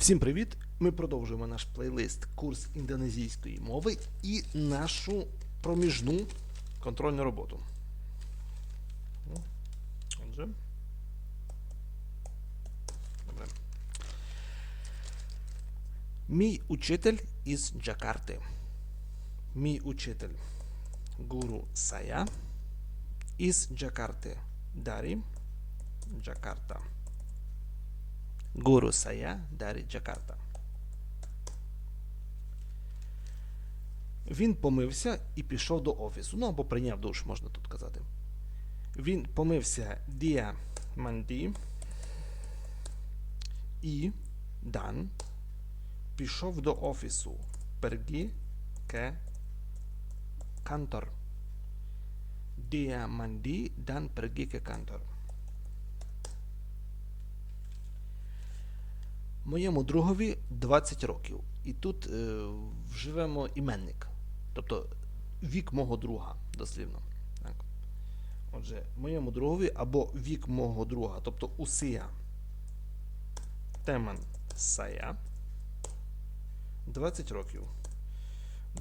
Всім привіт! Ми продовжуємо наш плейлист курс індонезійської мови і нашу проміжну контрольну роботу. Ну, Отже. Добре. Мій учитель із Джакарти. Мій учитель Гуру Сая із Джакарти. Дарі. Джакарта. Гуру Сая Дарі Джакарта. Він помився і пішов до офісу. Ну або прийняв душ, можна тут казати. Він помився Дія Манді і Дан пішов до офісу. Пергі ке кантор. Дія Манді Дан пергі ке кантор. Моєму другові 20 років. І тут е, вживемо іменник. Тобто вік мого друга, дослівно. Так. Отже, моєму другові або вік мого друга, тобто усія Теман Сая. 20 років.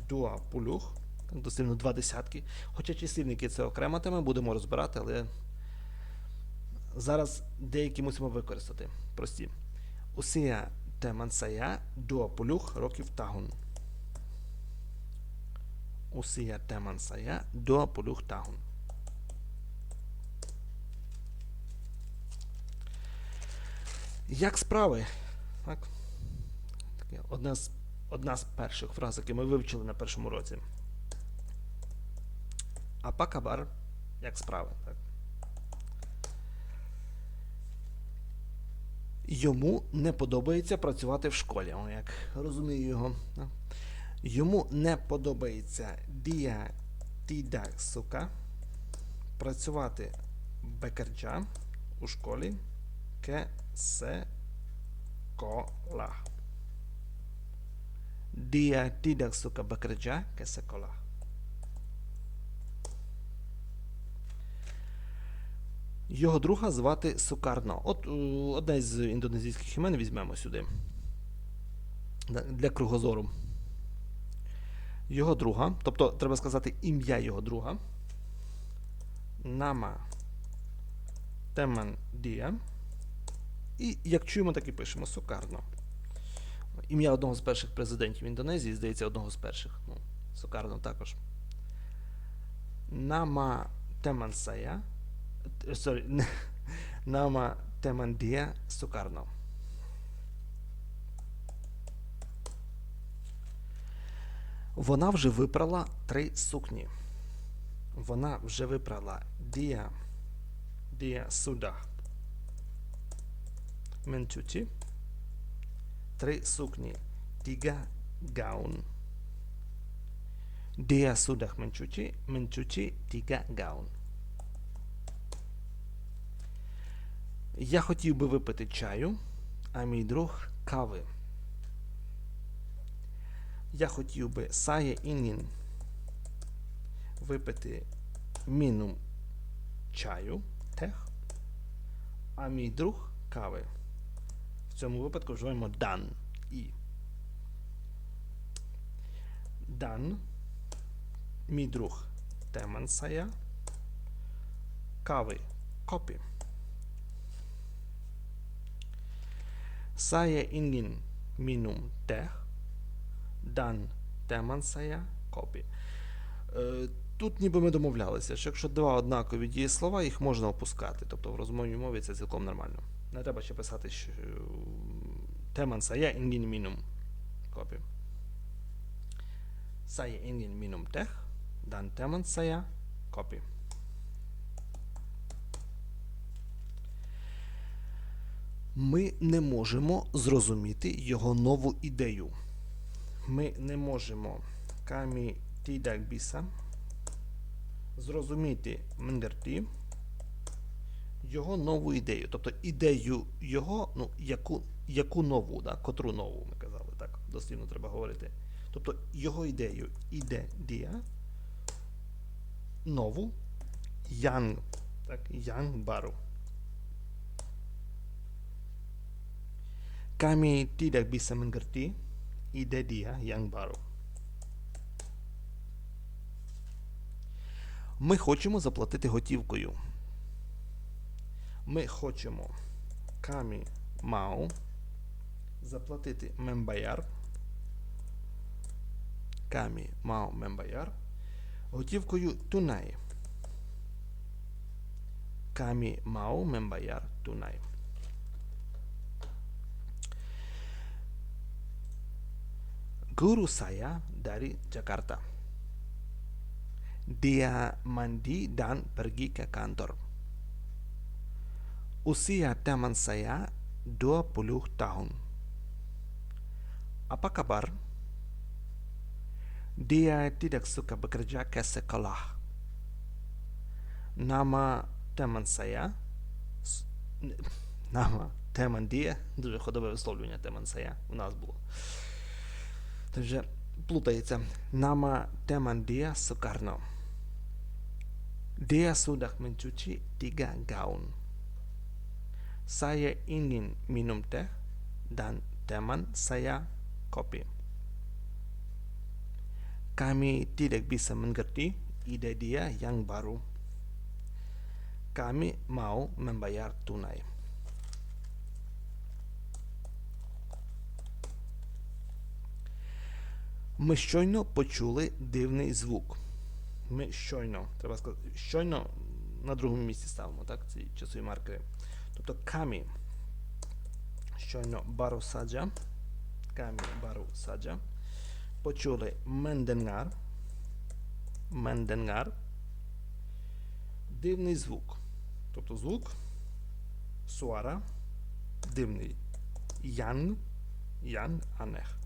Дуа Пулюх. Дослівно два десятки. Хоча числівники це окрема тема, будемо розбирати, але зараз деякі мусимо використати. Прості. Usia teman saya 20 років tahun. Usia teman saya 20 tahun. Як справи? Так. Таке, одна, з, одна з перших фраз, які ми вивчили на першому році. Апа кабар, як справи? Так. Йому не подобається працювати в школі. О, як розумію його. Йому не подобається дія тіда сука працювати бекерджа у школі ке се кола. Dia tidak Його друга звати Сукарно. От е, одне з індонезійських імен візьмемо сюди. Для кругозору. Його друга, тобто треба сказати ім'я його друга. Нама Теман Дія. І як чуємо, так і пишемо Сукарно. Ім'я одного з перших президентів Індонезії, здається, одного з перших. Ну, Сукарно також. Нама Теман Sorry, Нама Темандія Сукарно. Вона вже випрала три сукні. Вона вже випрала Дія Дія Судах Менчуті. Три сукні. Тіга Гаун. Дія Судах Менчуті. Менчуті Тіга Гаун. Я хотів би випити чаю, а мій друг кави. Я хотів би сає інін випити мінум чаю, тех, а мій друг кави. В цьому випадку вживаємо дан і. Дан, мій друг теман сая, кави копі. Saya ingin minum teh dan teman saya kopi. Е, Тут ніби ми домовлялися, що якщо два однакові дієслова, їх можна опускати. Тобто в розмовній мові це цілком нормально. Не треба ще писати, що теман saya ingin minum kopi. Saya ingin minum teh dan teman saya kopi. Ми не можемо зрозуміти його нову ідею. Ми не можемо камі біса зрозуміти менгерті його нову ідею. Тобто ідею його, ну, яку, яку нову, да? котру нову ми казали, так, дослівно треба говорити. Тобто його ідею іде дія, нову, янг, так, янг бару. Kami tidak bisa mengerti ide dia yang baru. Ми хочемо заплатити готівкою. Ми хочемо камі мау заплатити мембаяр. Камі мау мембаяр. Готівкою тунай. Камі мау мембаяр тунай. Guru saya dari Jakarta. Dia mandi dan pergi ke kantor. Usia teman saya 20 tahun. Apa kabar? Dia tidak suka bekerja ke sekolah. Nama teman saya с- н- Nama teman dia дуже ходове висловлювання teman saya у нас було. Це вже плутається. Nama teman dia Soekarno. Dia sudah mencuci tiga gaun. Saya ingin minum teh dan teman saya kopi. Kami tidak bisa mengerti ide dia yang baru. Kami mau membayar tunai. Ми щойно почули дивний звук. Ми щойно, треба сказати, щойно на другому місці ставимо, так, ці часові маркери. Тобто камі. Щойно бару саджа. Камі бару саджа. Почули менденгар. Менденгар. Дивний звук. Тобто звук. Суара. Дивний. Ян. Ян анех.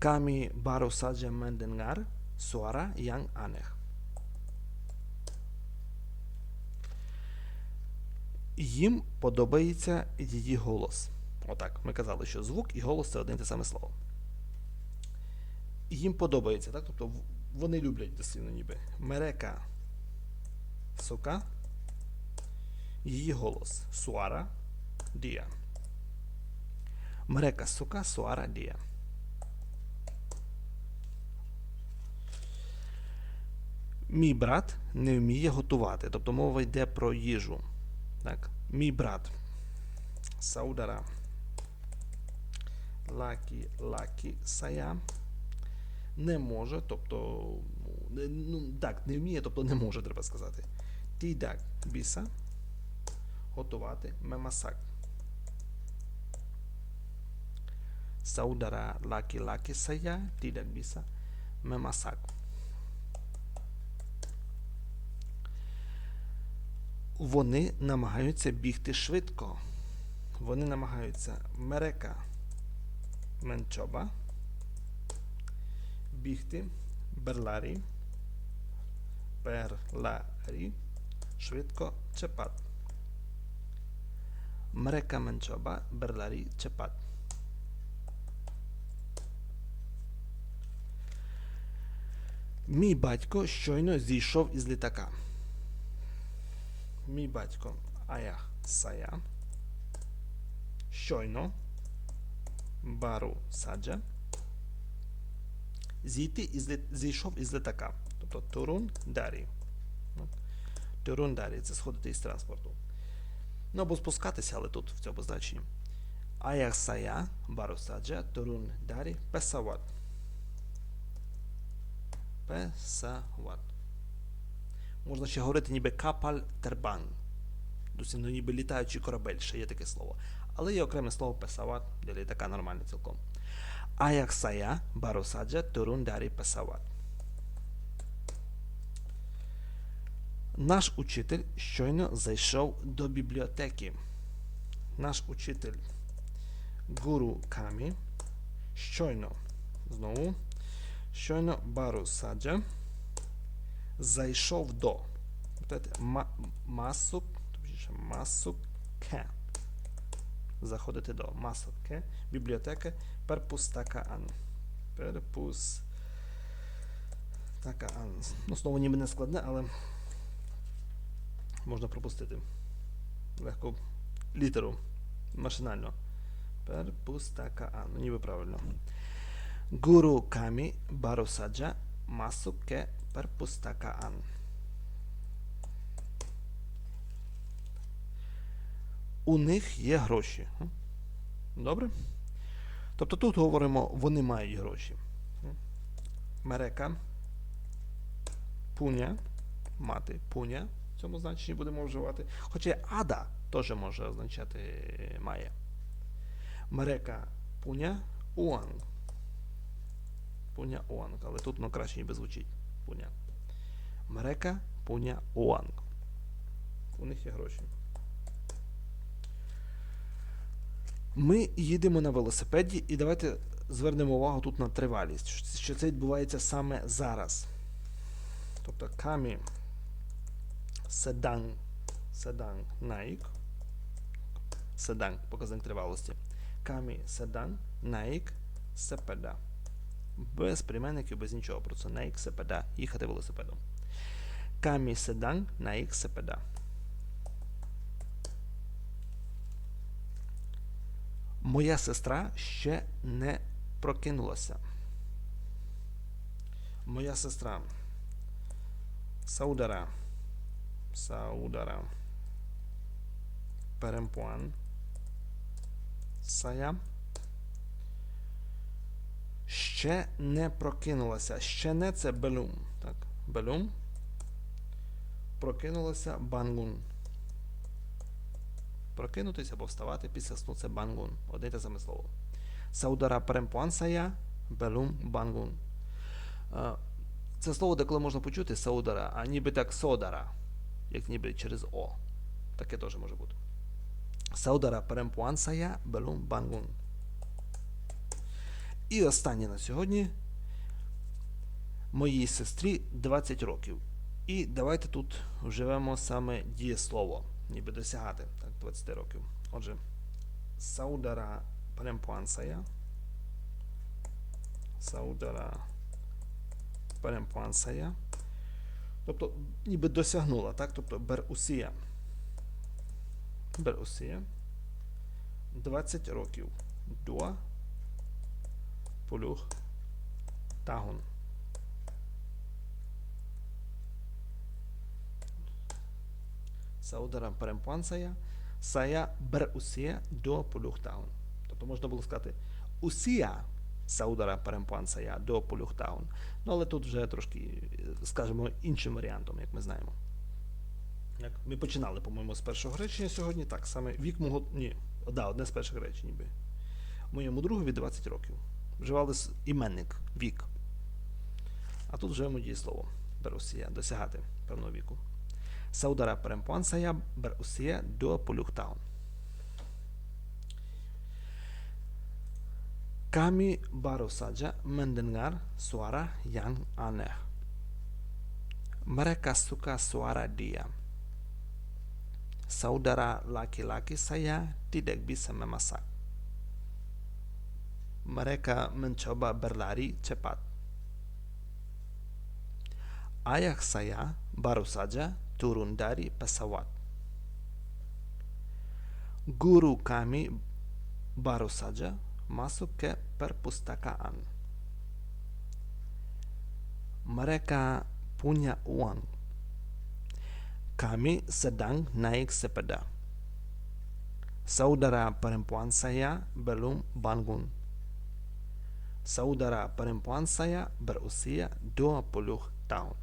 Kami baru saja mendengar suara yang aneh. Їм подобається її голос. Отак, ми казали, що звук і голос це одне й те саме слово. Їм подобається, так? Тобто вони люблять дослівно ніби. Мерека сука. Її голос. Суара дія. Мерека сука, суара дія. Мій брат не вміє готувати. Тобто мова йде про їжу. Так. Мій брат. Саудара. Лакі, лакі, сая. Не може, тобто. ну, так, не вміє, тобто не може, треба сказати. Тідак біса. Готувати мемасак. Saudara laki-laki saya tidak bisa memasak. Вони намагаються бігти швидко. Вони намагаються мерека менчоба. Бігти берларі. Берларі. Швидко чепат. Мерека менчоба берларі чепат. Мій батько щойно зійшов із літака. Мій батько Аях Сая. Щойно. Бару Саджа. Зійти із зійшов із літака. Тобто Турун Дарі. Турун Дарі це сходити із транспорту. Ну або спускатися, але тут в цьому значенні. Аях Сая, Бару Саджа, Турун Дарі, Песават. Песават. Можна ще говорити ніби капаль тербан. Дослідно ніби літаючий корабель, ще є таке слово. Але є окреме слово песават для літака нормальне цілком. Аяк сая барусаджа турун дарі песават. Наш учитель щойно зайшов до бібліотеки. Наш учитель Гуру Камі щойно знову щойно барусаджа зайшов до. Масук, масуке. Заходити до масуке, бібліотека, перпустакаан. Перпустакаан. Ну, слово ніби не складне, але можна пропустити. Легко літеру Машинально. Перпустакаан. Ну, ніби правильно. Гуру камі барусаджа масуке перпустакаан. У них є гроші. Добре? Тобто тут говоримо, вони мають гроші. Мерека. Пуня. Мати. Пуня. В цьому значенні будемо вживати. Хоча ада теж може означати має. Мерека пуня уанг. Пуня уанг. Але тут воно краще ніби звучить. Пуня. Мерека пуня уанг. У них є гроші. Ми їдемо на велосипеді, і давайте звернемо увагу тут на тривалість, що- це відбувається саме зараз. Тобто камі седан, седан наїк, седан, показник тривалості. Камі седан наїк сепеда. Без прийменників, без нічого. Просто наїк сепеда. Їхати велосипедом. Камі седан наїк сепеда. Моя сестра ще не прокинулася. Моя сестра. Saudara. Saudara. Perempuan. Saya. Ще не прокинулася. Ще не це белум. Так. Белум. Прокинулася бангун. Прокинутися або вставати після сну це бангун. Одне й те саме слово. Perempuan saya. Belum bangun. Е, Це слово деколи можна почути саудара, а ніби так содара, як ніби через О. Таке теж може бути. Саудара перемпуан сая белум бангун. І останнє на сьогодні. Моїй сестрі 20 років. І давайте тут вживемо саме дієслово, ніби досягати так, 20 років. Отже, Саудара перемпуан сая. Саудара перемпансая. Тобто, ніби досягнула, так? Тобто берусія. Берусія. 20 років. Дуа. Полюх. Тагун. Саудара перемпансая. Сая берусія до полюх тагун. Тобто можна було сказати усія Саудара перемпансая до полюхтаун. Ну, але тут вже трошки, скажімо, іншим варіантом, як ми знаємо. Як ми починали, по-моєму, з першого речення сьогодні. Так, саме вік мого. Ні, да, одне з перших речень, ніби. Моєму другові 20 років. Вживали с- іменник вік. А тут вживаємо дієслово. Берусія, досягати певного віку. Саудара перемпансая берусія до полюхтаун. Kami baru saja mendengar suara yang aneh. Mereka suka suara dia. Saudara laki-laki saya tidak bisa memasak. Mereka mencoba berlari cepat. Ayah saya baru saja turun dari pesawat. Guru kami baru saja masuk ke perpustakaan. Mereka punya uang. Kami sedang naik sepeda. Saudara perempuan saya belum bangun. Saudara perempuan berusia 20 tahun.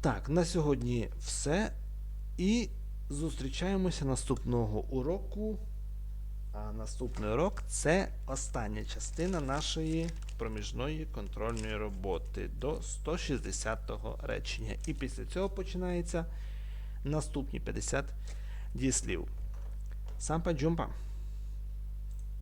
Так, на сьогодні все. І зустрічаємося наступного уроку. А наступний урок це остання частина нашої проміжної контрольної роботи до 160-го речення. І після цього починається наступні 50 дієслів. Сампа джумпа.